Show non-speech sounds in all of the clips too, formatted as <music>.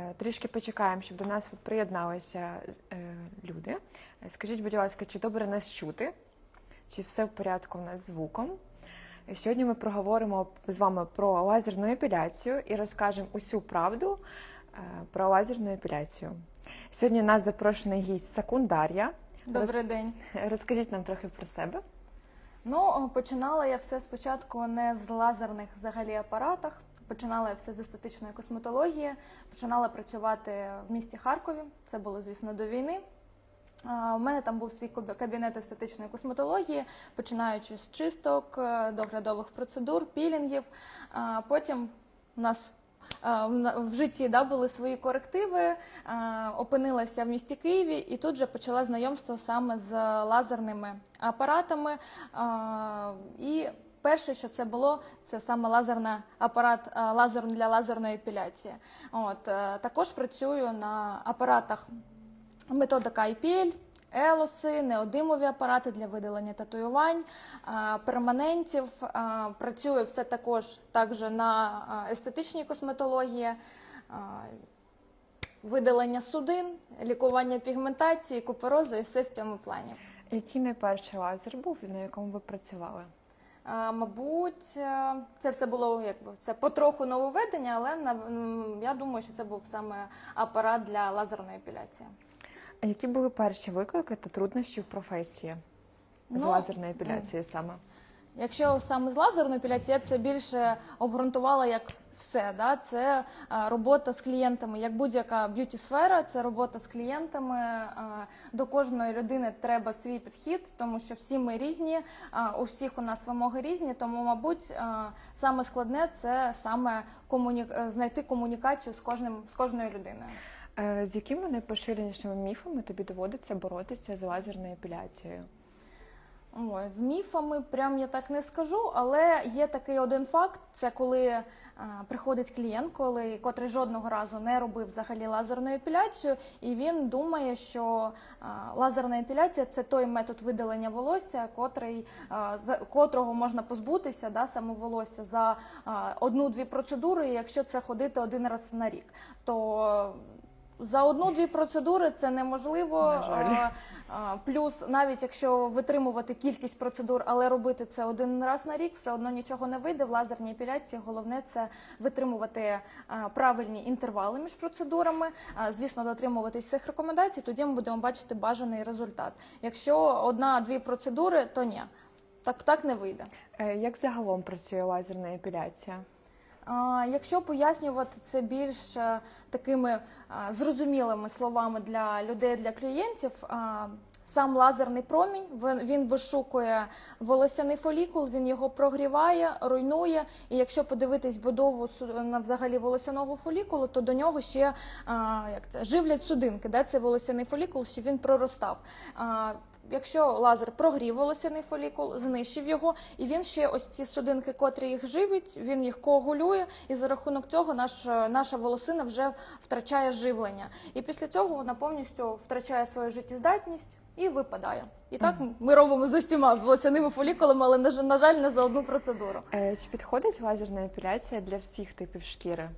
Е, Трішки почекаємо, щоб до нас приєдналися е, люди. Е, Скажіть, будь ласка, чи добре нас чути? Чи все в порядку в нас з звуком? Сьогодні ми проговоримо з вами про лазерну епіляцію і розкажемо усю правду про лазерну епіляцію. Сьогодні у нас запрошений гість Сакундар'я. Добрий день. Розкажіть нам трохи про себе. Ну, починала я все спочатку не з лазерних взагалі апаратах. Починала все з естетичної косметології. Починала працювати в місті Харкові. Це було, звісно, до війни. У мене там був свій кабінет естетичної косметології, починаючи з чисток, е, доглядових процедур, пілінгів. Потім у нас в житті да, були свої корективи, опинилася в місті Києві і тут же почала знайомство саме з лазерними апаратами. І перше, що це було, це саме лазерний апарат е, лазер для лазерної епіляції. От, е, також працюю на апаратах методика IPL, елоси, неодимові апарати для видалення татуювань, перманентів. Працюю все також також на естетичній косметології, видалення судин, лікування пігментації, куперози і все в цьому плані. Який найперший лазер був, на якому ви працювали? Мабуть, е, це все було якби це потроху нововведення, але я думаю, що це був саме апарат для лазерної епіляції. А які були перші виклики та труднощі в професії з Ну, лазерної епіляції саме? Якщо саме з лазерної епіляції, я б це більше обґрунтувала як все. Да? Це робота з клієнтами, як будь-яка б'юті сфера, це робота з клієнтами. До кожної людини треба свій підхід, тому що всі ми різні, а, у всіх у нас вимоги різні. Тому, мабуть, саме складне це саме комуні... е, знайти комунікацію з кожним з кожною людиною. Е, З якими найпоширенішими міфами тобі доводиться боротися з лазерною епіляцією? Ой, з міфами прям я так не скажу, але є такий один факт: це коли а, приходить клієнт, коли котрий жодного разу не робив взагалі лазерну епіляцію, і він думає, що а, лазерна епіляція це той метод видалення волосся, котрий а, за котрого можна позбутися, да, саме волосся за а, одну-дві процедури, якщо це ходити один раз на рік. То за одну-дві процедури це неможливо. На жаль. Плюс, навіть якщо витримувати кількість процедур, але робити це один раз на рік, все одно нічого не вийде. В лазерній епіляції головне це витримувати правильні інтервали між процедурами. Звісно, дотримуватись всіх рекомендацій. Тоді ми будемо бачити бажаний результат. Якщо одна-дві процедури, то ні. Так, так не вийде. Е, Як загалом працює лазерна епіляція? Якщо пояснювати це більш е, такими зрозумілими словами для людей, для клієнтів, сам лазерний промінь він, вишукує волосяний фолікул, він його прогріває, руйнує. І якщо подивитись будову на взагалі волосяного фолікулу, то до нього ще як це живлять судинки. Де це волосяний фолікул, щоб він проростав. Якщо лазер прогрів волосяний фолікул, знищив його, і він ще ось ці судинки, котрі їх живить, він їх коагулює, і за рахунок цього наш, наша волосина вже втрачає живлення. І після цього вона повністю втрачає свою життєздатність і випадає. І так ми робимо з усіма волосяними фолікулами, але на жаль- на жаль, не за одну процедуру. Е, Чи підходить лазерна епіляція для всіх типів шкіри?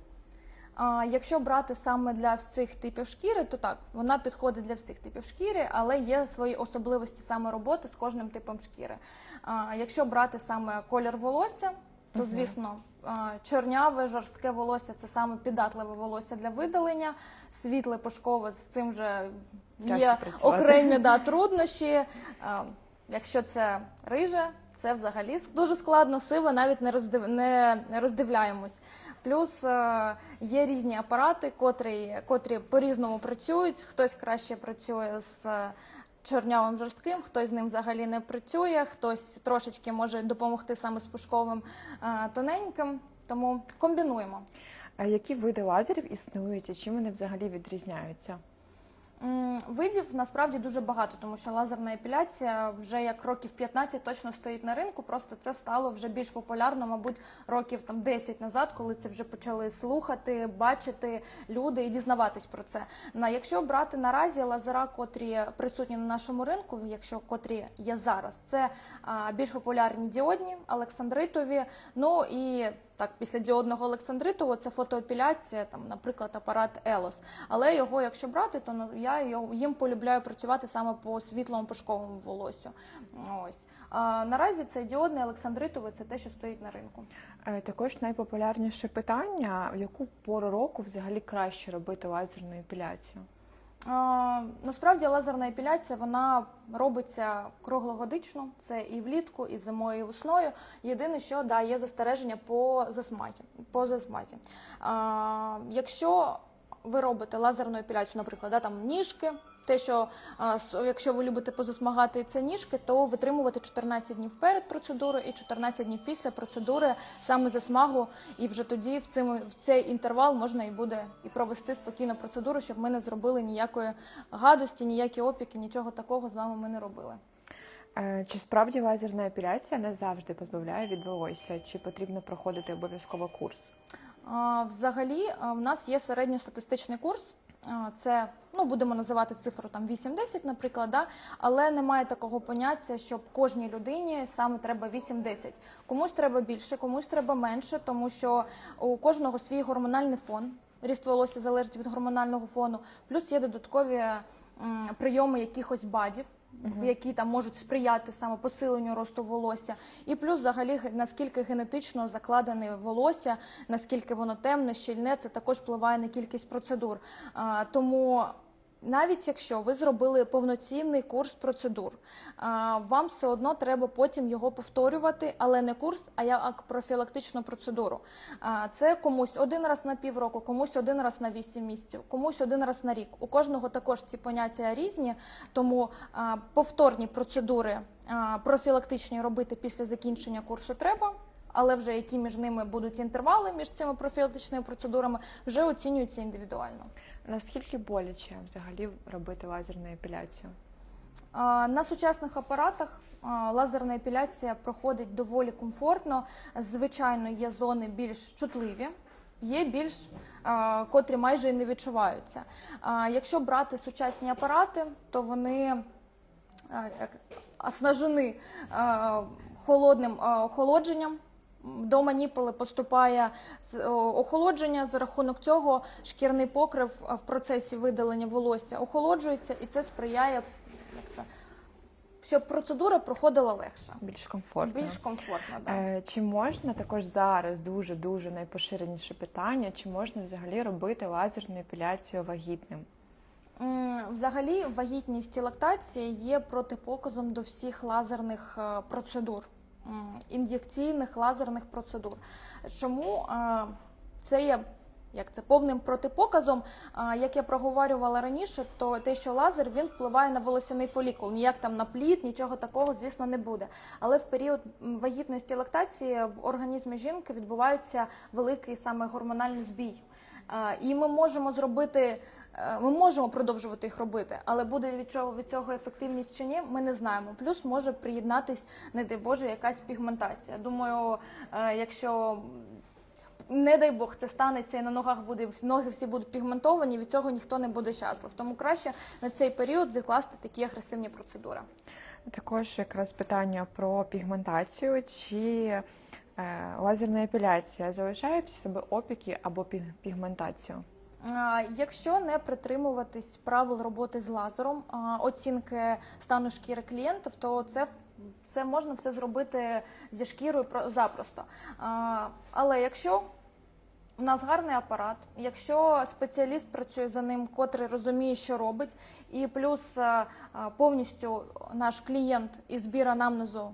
А, якщо брати саме для всіх типів шкіри, то так, вона підходить для всіх типів шкіри, але є свої особливості саме роботи з кожним типом шкіри. А, якщо брати саме колір волосся, то звісно. Чорняве, жорстке волосся це саме піддатливе волосся для видалення, світле пушкове з цим вже є окремі да, <laughs> труднощі. Якщо це риже, це взагалі дуже складно, сиве навіть не роздивляємось. Плюс е, є різні апарати, котрі, котрі по-різному працюють. Хтось краще працює з е, чорнявим жорстким, хтось з ним взагалі не працює, хтось трошечки може допомогти саме з пушковим е, тоненьким. Тому комбінуємо. А Які види лазерів існують і чим вони взагалі відрізняються? Видів насправді дуже багато, тому що лазерна епіляція вже як років 15 точно стоїть на ринку. Просто це стало вже більш популярно, мабуть, років там 10 назад, коли це вже почали слухати, бачити люди і дізнаватись про це. На якщо брати наразі лазера, котрі присутні на нашому ринку, якщо котрі є зараз, це більш популярні діодні, олександритові. Ну і так, після діодного олександритового це фотоепіляція, там, наприклад, апарат Елос. Але його, якщо брати, то на- я його- їм полюбляю працювати саме по світлому пушковому волосю. Ось. А, наразі це діодний олександритовий, це те, що стоїть на ринку. Е, Також найпопулярніше питання: в яку пору року взагалі краще робити лазерну епіляцію? А, насправді лазерна епіляція вона робиться круглогодично. Це і влітку, і зимою, і весною. Єдине, що да, є застереження по засматі. По засматі. А, якщо ви робите лазерну епіляцію, наприклад, да, там ніжки. Те, що якщо ви любите позасмагати це ніжки, то витримувати 14 днів перед процедурою і 14 днів після процедури саме засмагу, і вже тоді в цим в цей інтервал можна і буде і провести спокійно процедуру, щоб ми не зробили ніякої гадості, ніякі опіки, нічого такого з вами ми не робили. Е, Чи справді лазерна епіляція не завжди позбавляє від волосся? Чи потрібно проходити обов'язково курс? Взагалі, в нас є середньостатистичний курс. Це ну будемо називати цифру там 8-10, наприклад, да? але немає такого поняття, що кожній людині саме треба 8-10. Комусь треба більше, комусь треба менше, тому що у кожного свій гормональний фон. Ріст волосся залежить від гормонального фону. Плюс є додаткові прийоми якихось бадів. Які там можуть сприяти саме посиленню росту волосся, і плюс, взагалі, наскільки генетично закладене волосся, наскільки воно темне, щільне, це також впливає на кількість процедур. А, тому навіть якщо ви зробили повноцінний курс процедур, вам все одно треба потім його повторювати, але не курс, а як профілактичну процедуру. Це комусь один раз на півроку, комусь один раз на вісім місяців, комусь один раз на рік. У кожного також ці поняття різні, тому повторні процедури профілактичні робити після закінчення курсу треба. Але вже які між ними будуть інтервали між цими профілактичними процедурами, вже оцінюються індивідуально. Наскільки боляче взагалі робити лазерну епіляцію? На сучасних апаратах лазерна епіляція проходить доволі комфортно. Звичайно, є зони більш чутливі. Є більш котрі майже і не відчуваються. Якщо брати сучасні апарати, то вони оснажені холодним охолодженням. До маніпули поступає охолодження. За рахунок цього шкірний покрив в процесі видалення волосся охолоджується, і це сприяє як це, щоб процедура проходила легше, Більш комфортно? більш комфортно. Да. Е, Чи можна також зараз дуже дуже найпоширеніше питання? Чи можна взагалі робити лазерну епіляцію вагітним? Взагалі, вагітність і лактація є протипоказом до всіх лазерних е, процедур, ін'єкційних лазерних процедур. Чому е, це є як це повним протипоказом? Як я проговорювала раніше, то те, що лазер він впливає на волосяний фолікул, ніяк там на плід, нічого такого, звісно, не буде. Але в період вагітності лактації в організмі жінки відбувається великий саме гормональний збій. І ми можемо зробити, ми можемо продовжувати їх робити, але буде від чого від цього ефективність чи ні, ми не знаємо. Плюс може приєднатись, не дай Боже, якась пігментація. Думаю, е, якщо не дай Бог це станеться і на ногах буде ноги всі будуть пігментовані, від цього ніхто не буде щаслив. Тому краще на цей період відкласти такі агресивні процедури. Також якраз питання про пігментацію. Чи е, лазерна епіляція залишає після себе опіки або пігментацію? Якщо не притримуватись правил роботи з лазером, оцінки стану шкіри клієнтів, то це це можна все зробити зі шкірою про- запросто. Але якщо у нас гарний апарат, якщо спеціаліст працює за ним, котрий розуміє, що робить, і плюс повністю наш клієнт із збір анамнезу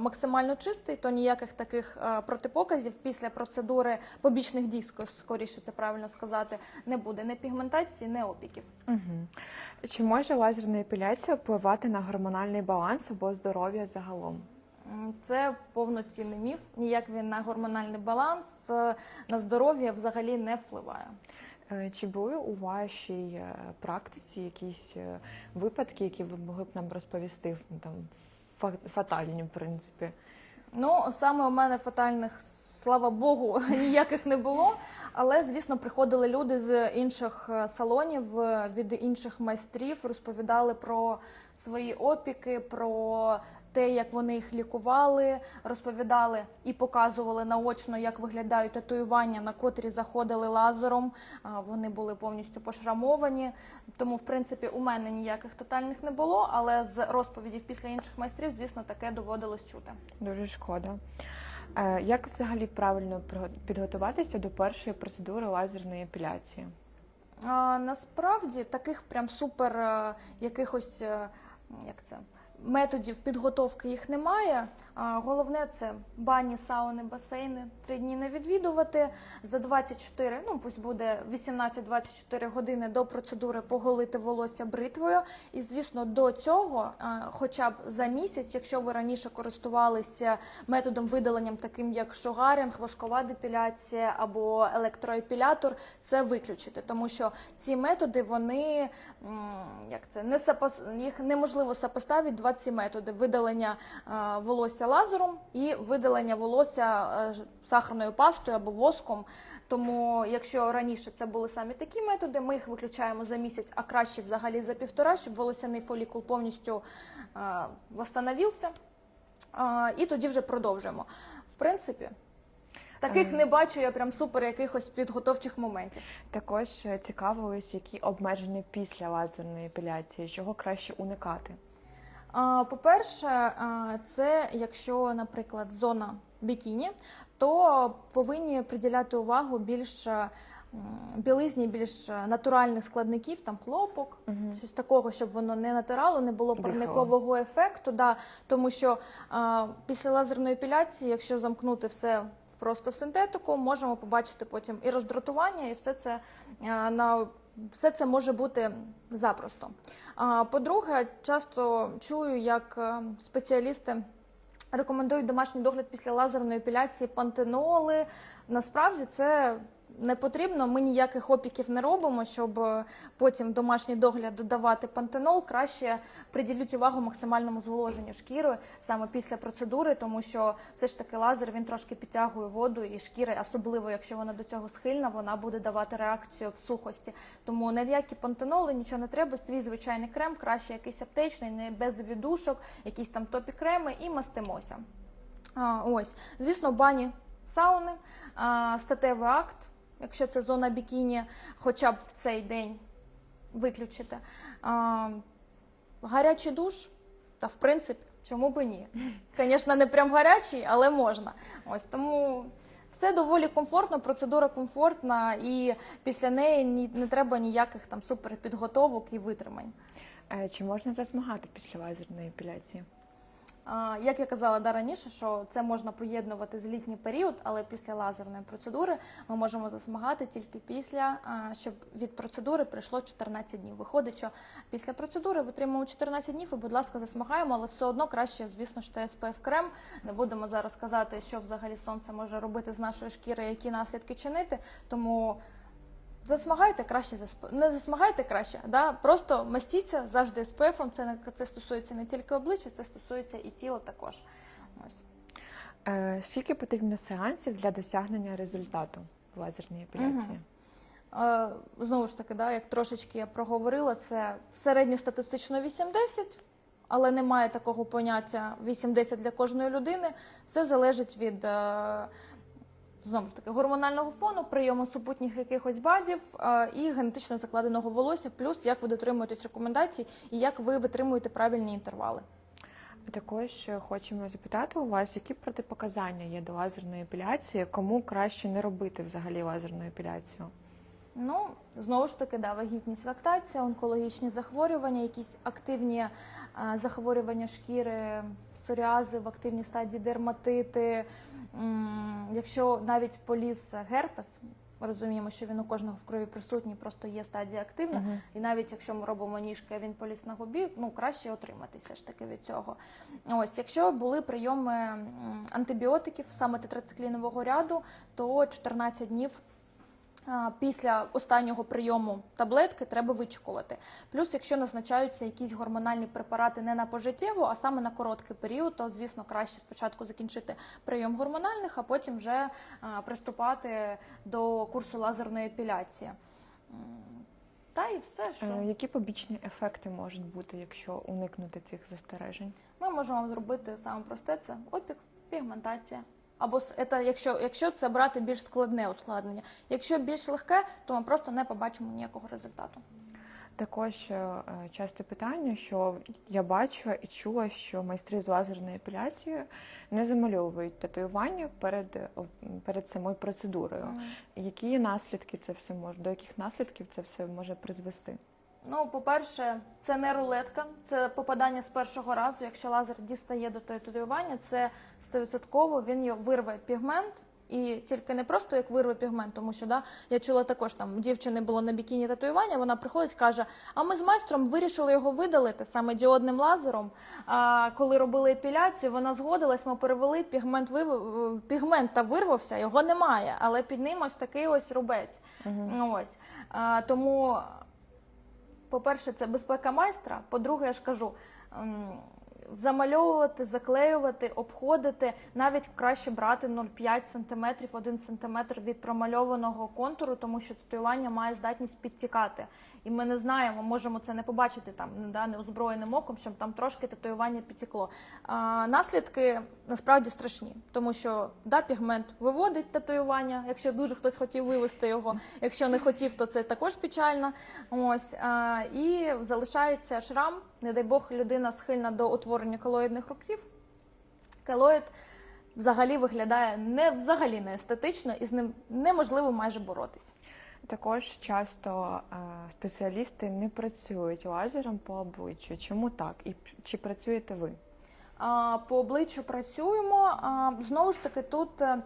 максимально чистий, то ніяких таких протипоказів після процедури побічних дій, скоріше це правильно сказати, не буде ні пігментації, ні опіків. Угу. Чи може лазерна епіляція впливати на гормональний баланс або здоров'я загалом? Це повноцінний міф. Ніяк він на гормональний баланс, е, на здоров'я взагалі не впливає. Е, Чи були у вашій е, практиці якісь е, випадки, які ви могли б нам розповісти ну, там фа- фатальні, в принципі? Ну, саме у мене фатальних слава Богу, <laughs> ніяких не було. Але, звісно, приходили люди з інших е, салонів, е, від інших майстрів, розповідали про свої опіки, про те, як вони їх лікували, розповідали і показували наочно, як виглядають татуювання, на котрі заходили лазером. Вони були повністю пошрамовані. Тому, в принципі, у мене ніяких тотальних не було, але з розповідів після інших майстрів, звісно, таке доводилось чути. Дуже шкода. Е, Як взагалі правильно підготуватися до першої процедури лазерної епіляції? А, насправді таких прям супер е, якихось е, як це. Методів підготовки їх немає. Головне це бані, сауни, басейни. Три дні не відвідувати. За 24, ну пусть буде 18-24 години до процедури поголити волосся бритвою. І звісно, до цього, хоча б за місяць, якщо ви раніше користувалися методом видаленням, таким як шугарінг, воскова депіляція або електроепілятор, це виключити, тому що ці методи вони як це не їх неможливо сопоставити два ці методи: видалення е, волосся лазером і видалення волосся е, сахарною пастою або воском. Тому, якщо раніше це були саме такі методи, ми їх виключаємо за місяць, а краще взагалі за півтора, щоб волосяний фолікул повністю е, восстановився. Е, і тоді вже продовжуємо. В принципі, таких Ем. не бачу я прям супер якихось підготовчих моментів. Також цікаво, які обмеження після лазерної епіляції, чого краще уникати. По-перше, це якщо, наприклад, зона бікіні, то повинні приділяти увагу більш білизні, більш натуральних складників, там хлопок, Мгм. щось такого, щоб воно не натирало, не було парникового ефекту. Да, тому що а, після лазерної епіляції, якщо замкнути все просто в синтетику, можемо побачити потім і роздратування, і все це а, на все це може бути запросто. По-друге, часто чую, як е, спеціалісти рекомендують домашній догляд після лазерної епіляції пантеноли. Насправді це не потрібно. Ми ніяких опіків не робимо, щоб е, потім домашній догляд додавати пантенол. Краще приділіть увагу максимальному зволоженню шкіри саме після процедури, тому що все ж таки лазер він трошки підтягує воду, і шкіра, особливо якщо вона до цього схильна, вона буде давати реакцію в сухості. Тому ніякі пантеноли, нічого не треба. Свій звичайний крем, краще якийсь аптечний, не без віддушок, якісь там топі креми і мастимося. А, ось, звісно, бані, сауни, а, статевий акт, якщо це зона бікіні, хоча б в цей день виключити. А, гарячий душ, та в принципі, чому би ні? Звісно, не прям гарячий, але можна. Ось тому. Все доволі комфортно, процедура комфортна, і після неї не треба ніяких там суперпідготовок і витримань. Е, Чи можна засмагати після лазерної епіляції? Як я казала да, раніше, що це можна поєднувати з літній період, але після лазерної процедури ми можемо засмагати тільки після, щоб від процедури пройшло 14 днів. Виходить, що після процедури витримуємо 14 днів і, будь ласка, засмагаємо, але все одно краще, звісно ж, це SPF крем. Не будемо зараз казати, що взагалі сонце може робити з нашої шкіри, які наслідки чинити. Тому Засмагайте краще засп... не засмагайте краще, да? просто мастіться завжди SPF, Це не це стосується не тільки обличчя, це стосується і тіла також. Ось. Е, Скільки потрібно сеансів для досягнення результату в лазерній епіляції? Е, знову ж таки, да, як трошечки я проговорила, це середньостатистично 8-10, але немає такого поняття 8-10 для кожної людини. Все залежить від. Знову ж таки, гормонального фону, прийому супутніх якихось бадів е, і генетично закладеного волосся, плюс як ви дотримуєтесь рекомендацій і як ви витримуєте правильні інтервали. Також хочемо запитати у вас, які протипоказання є до лазерної епіляції, кому краще не робити взагалі лазерну епіляцію? Ну, знову ж таки, да, вагітність, лактація, онкологічні захворювання, якісь активні е, захворювання шкіри, псоріази в активній стадії дерматити. Якщо навіть поліз герпес, ми розуміємо, що він у кожного в крові присутній, просто є стадія активна. Угу. І навіть якщо ми робимо ніжки, а він поліз на губі, ну краще отриматися ж таки від цього. Ось, якщо були прийоми антибіотиків, саме тетрациклінового ряду, то 14 днів Після останнього прийому таблетки треба вичікувати. Плюс, якщо назначаються якісь гормональні препарати не на пожиттєво, а саме на короткий період, то звісно краще спочатку закінчити прийом гормональних, а потім вже приступати до курсу лазерної епіляції. Та і все, що Е, Які побічні ефекти можуть бути, якщо уникнути цих застережень? ми можемо зробити саме просте це опік, пігментація. Або це, якщо, якщо це брати більш складне ускладнення. Якщо більш легке, то ми просто не побачимо ніякого результату. Також е, часте питання, що я бачила і чула, що майстри з лазерної епіляції не замальовують татуювання перед, перед самою процедурою. Які наслідки це все може, до яких наслідків це все може призвести? Ну, по-перше, це не рулетка, це попадання з першого разу. Якщо лазер дістає до татуювання, це 100% він вирве пігмент. І тільки не просто як вирве пігмент, тому що да, я чула також там дівчини було на бікіні татуювання. Вона приходить, каже: А ми з майстром вирішили його видалити саме діодним лазером. А коли робили епіляцію, вона згодилась. Ми перевели пігмент вив... пігмент та вирвався, його немає, але під ним ось такий ось рубець. Ось а, тому по-перше, це безпека майстра. По-друге, я ж кажу, ем, замальовувати, заклеювати, обходити, навіть краще брати 0,5 см, 1 см від промальованого контуру, тому що татуювання має здатність підтікати. І ми не знаємо, можемо це не побачити там да, неозброєним оком, щоб там трошки татуювання підтекло. А, наслідки насправді страшні, тому що да, пігмент виводить татуювання, якщо дуже хтось хотів вивести його. Якщо не хотів, то це також печально. Ось а, і залишається шрам. Не дай Бог, людина схильна до утворення колоїдних рубців. Келоїд взагалі виглядає не взагалі не естетично, і з ним неможливо майже боротися. Також часто е, спеціалісти не працюють лазером по обличчю. Чому так? І чи працюєте ви? По обличчю працюємо. Знову ж таки, тут е,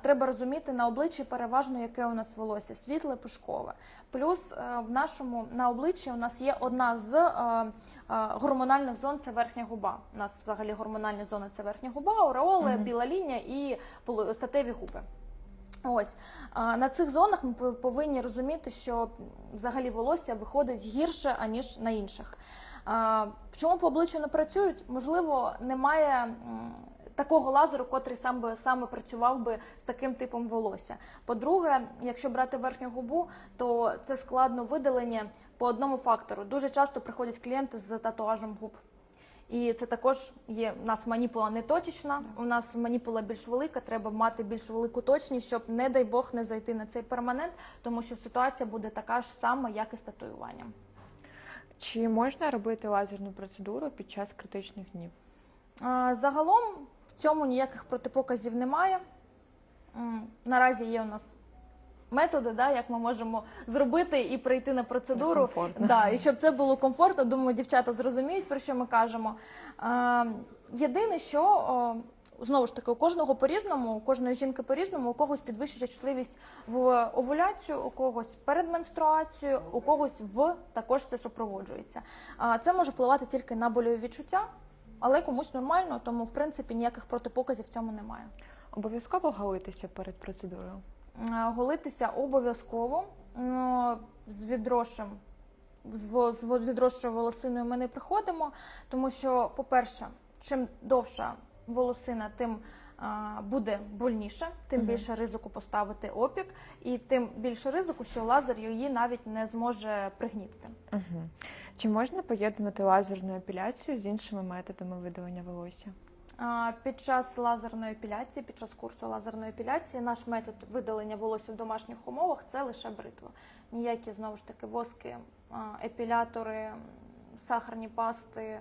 треба розуміти на обличчі переважно, яке у нас волосся світле, пушкове. Плюс е, в нашому на обличчі у нас є одна з гормональних зон це верхня губа. У нас взагалі гормональні зони це верхня губа, ореоли, Мгм. біла лінія і статеві губи. Ось на цих зонах ми повинні розуміти, що взагалі волосся виходить гірше аніж на інших. Чому по обличчю не працюють? Можливо, немає такого лазеру, котрий сам би саме працював би з таким типом волосся. По-друге, якщо брати верхню губу, то це складно видалення по одному фактору. Дуже часто приходять клієнти з татуажем губ. І це також є у нас маніпула не точечна, у нас маніпула більш велика, треба мати більш велику точність, щоб, не дай Бог, не зайти на цей перманент, тому що ситуація буде така ж сама, як і з татуюванням. Чи можна робити лазерну процедуру під час критичних днів? Загалом в цьому ніяких протипоказів немає. Наразі є у нас методи, да, як ми можемо зробити і прийти на процедуру. Комфортно. Да, і щоб це було комфортно, думаю, дівчата зрозуміють, про що ми кажемо. А, Єдине, що о, знову ж таки, у кожного по-різному, у кожної жінки по-різному, у когось підвищується чутливість в овуляцію, у когось перед менструацією, у когось в також це супроводжується. А це може впливати тільки на больові відчуття. Але комусь нормально, тому в принципі ніяких протипоказів в цьому немає. Обов'язково галитися перед процедурою? Е, Голитися обов'язково Ну, з відросшим. З відросшою волосиною ми не приходимо, тому що, по-перше, чим довша волосина, тим а, буде больніше, тим більше ризику поставити опік, і тим більше ризику, що лазер її навіть не зможе пригнітити. Угу. Чи можна поєднувати лазерну епіляцію з іншими методами видалення волосся? Під час лазерної епіляції, під час курсу лазерної епіляції, наш метод видалення волосся в домашніх умовах це лише бритва. Ніякі знову ж таки воски, епілятори, сахарні пасти,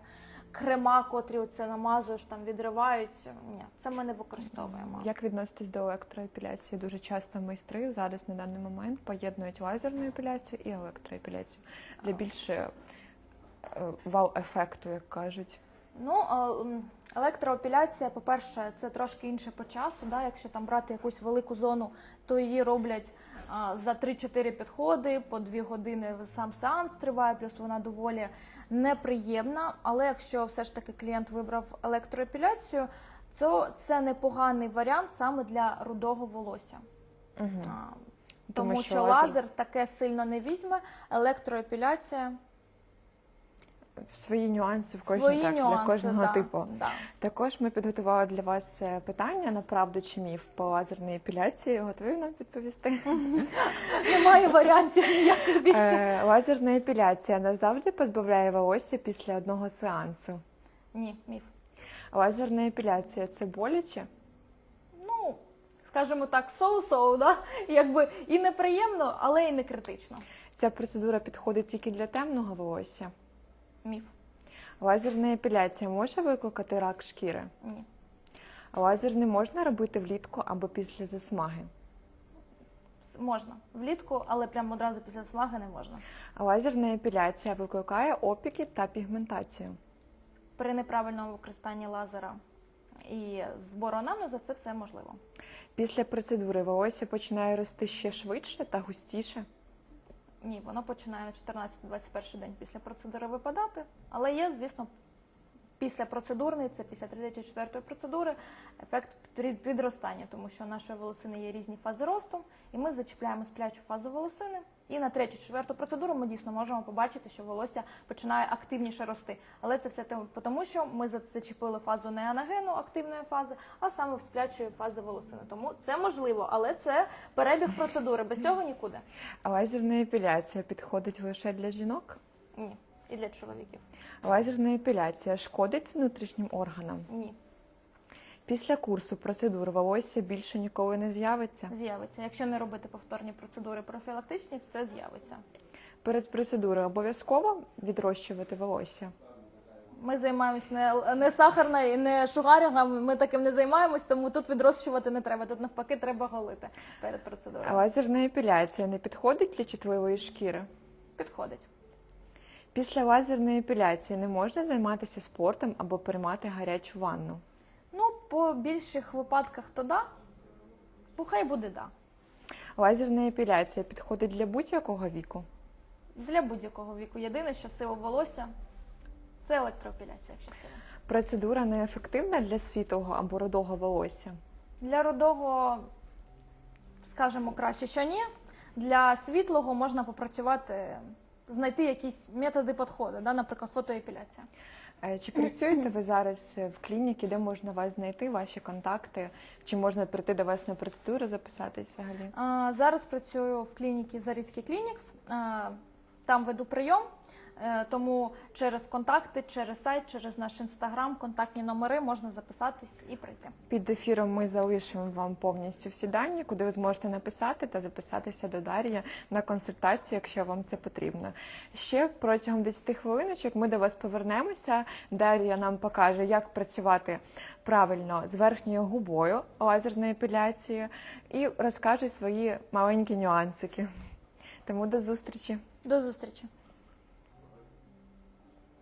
крема, котрі оце намазуєш, там відривають. Ні, це ми не використовуємо. Як відноситесь до електроепіляції? Дуже часто майстри зараз на даний момент поєднують лазерну епіляцію і електроепіляцію для більше е, вау-ефекту, як кажуть. Ну, електроопіляція, по-перше, це трошки інше по часу. Да? Якщо там брати якусь велику зону, то її роблять за 3-4 підходи, по 2 години сам сеанс триває, плюс вона доволі неприємна. Але якщо все ж таки клієнт вибрав електроепіляцію, то це непоганий варіант саме для рудого волосся. Угу. А, Тому, що, лазер... таке сильно не візьме, електроепіляція свої нюанси в кожній свої так, нюанси. для кожного да, типу. Да. Також ми підготували для вас е, питання на правду чи міф по лазерній епіляції. Готові нам відповісти? <laughs> Немає варіантів ніяких більше. Е, Лазерна епіляція назавжди позбавляє волосся після одного сеансу. Ні, міф. Лазерна епіляція це боляче. Ну, скажімо так, соу-соу, да? якби і неприємно, але і не критично. Ця процедура підходить тільки для темного волосся. Міф. Лазерна епіляція може викликати рак шкіри. Ні. Лазер не можна робити влітку або після засмаги. Можна влітку, але прямо одразу після смаги не можна. Лазерна епіляція викликає опіки та пігментацію. При неправильному використанні лазера і збору анамнезу це все можливо. Після процедури волосся починає рости ще швидше та густіше. Ні, воно починає на 14-21 день після процедури випадати, але є, звісно, після процедурний, це після 34-ї процедури, ефект під- підростання, тому що нашої волосини є різні фази росту, і ми зачіпляємо сплячу фазу волосини. І на третю, четверту процедуру ми дійсно можемо побачити, що волосся починає активніше рости. Але це все тому- що ми за- зачепили фазу не анагену активної фази, а саме в сплячої фази волосини. Тому це можливо, але це перебіг процедури. Без цього нікуди. А лазерна епіляція підходить лише для жінок. Ні. І для чоловіків. Лазерна епіляція шкодить внутрішнім органам. Ні. Після курсу процедур волосся більше ніколи не з'явиться. З'явиться. Якщо не робити повторні процедури профілактичні, все з'явиться. Перед процедурою обов'язково відрощувати волосся. Ми займаємось не, не сахарною і не шугарінгом, ми таким не займаємось, тому тут відрощувати не треба. Тут навпаки треба голити перед А процедурою. лазерна епіляція не підходить для чутливої шкіри. Підходить. Після лазерної епіляції не можна займатися спортом або приймати гарячу ванну. По більших випадках то да, бо хай буде да. Лазерна епіляція підходить для будь-якого віку. Для будь-якого віку. Єдине, що сила волосся це електроепіляція, якщо. Процедура неефективна для світлого або рудого волосся. Для рудого, скажімо, краще, що ні. Для світлого можна попрацювати, знайти якісь методи підходу, да? наприклад, фотоепіляція. Е, Чи працюєте ви зараз в клініці, де можна вас знайти, ваші контакти? Чи можна прийти до вас на процедуру, записатись взагалі? Зараз працюю в клініці Зарицький Клінікс. Там веду прийом, е, тому через контакти, через сайт, через наш інстаграм, контактні номери можна записатись і прийти. Під ефіром ми залишимо вам повністю всі дані, куди ви зможете написати та записатися до Дар'ї на консультацію, якщо вам це потрібно. Ще протягом 10 хвилиночок ми до вас повернемося. Дар'я нам покаже, як працювати правильно з верхньою губою лазерної епіляції і розкаже свої маленькі нюансики. Тому до зустрічі! До зустрічі!